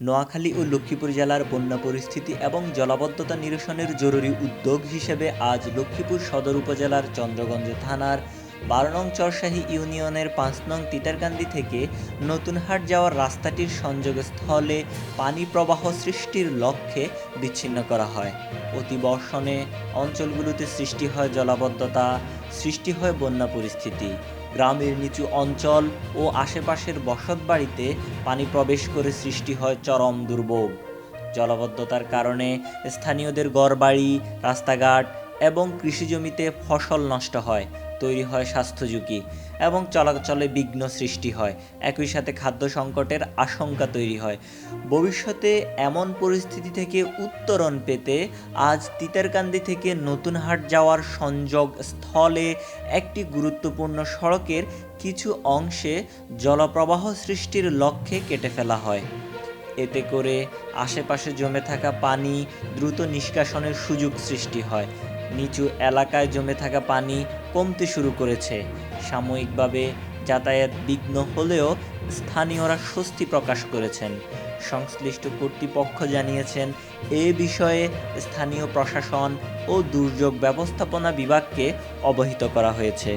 নোয়াখালী ও লক্ষ্মীপুর জেলার বন্যা পরিস্থিতি এবং জলাবদ্ধতা নিরসনের জরুরি উদ্যোগ হিসেবে আজ লক্ষ্মীপুর সদর উপজেলার চন্দ্রগঞ্জ থানার বারো নং চরশাহী ইউনিয়নের পাঁচ নং তিতারকান্দি থেকে নতুনহাট যাওয়ার রাস্তাটির সংযোগস্থলে পানি প্রবাহ সৃষ্টির লক্ষ্যে বিচ্ছিন্ন করা হয়। অতিবর্ষণে অঞ্চলগুলোতে সৃষ্টি হয় জলাবদ্ধতা, সৃষ্টি হয় বন্যা পরিস্থিতি। গ্রামের নিচু অঞ্চল ও আশেপাশের বসতবাড়িতে পানি প্রবেশ করে সৃষ্টি হয় চরম দুর্ভোগ। জলবদ্ধতার কারণে স্থানীয়দের ঘরবাড়ি, রাস্তাঘাট এবং কৃষিজমিতে ফসল নষ্ট হয়। তৈরি হয় স্বাস্থ্য ঝুঁকি এবং চলাচলে বিঘ্ন সৃষ্টি হয়। একই সাথে খাদ্য সংকটের আশঙ্কা তৈরি হয়। ভবিষ্যতে এমন পরিস্থিতি থেকে উত্তরণ পেতে আজ তিতারকান্দি থেকে নতুনহাট যাওয়ার সংযোগ স্থলে একটি গুরুত্বপূর্ণ সড়কের কিছু অংশে জলপ্রবাহ সৃষ্টির লক্ষ্যে কেটে ফেলা হয়। এতে করে আশেপাশে জমে থাকা পানি দ্রুত নিষ্কাশনের সুযোগ সৃষ্টি হয়। নিচু এলাকায় জমে থাকা পানি কমতে শুরু করেছে। সাময়িকভাবে যাতায়াত বিঘ্ন হলেও স্থানীয়রা স্বস্তি প্রকাশ করেছেন। সংশ্লিষ্ট কর্তৃপক্ষ জানিয়েছেন, এ বিষয়ে স্থানীয় প্রশাসন ও দুর্যোগ ব্যবস্থাপনা বিভাগকে অবহিত করা হয়েছে।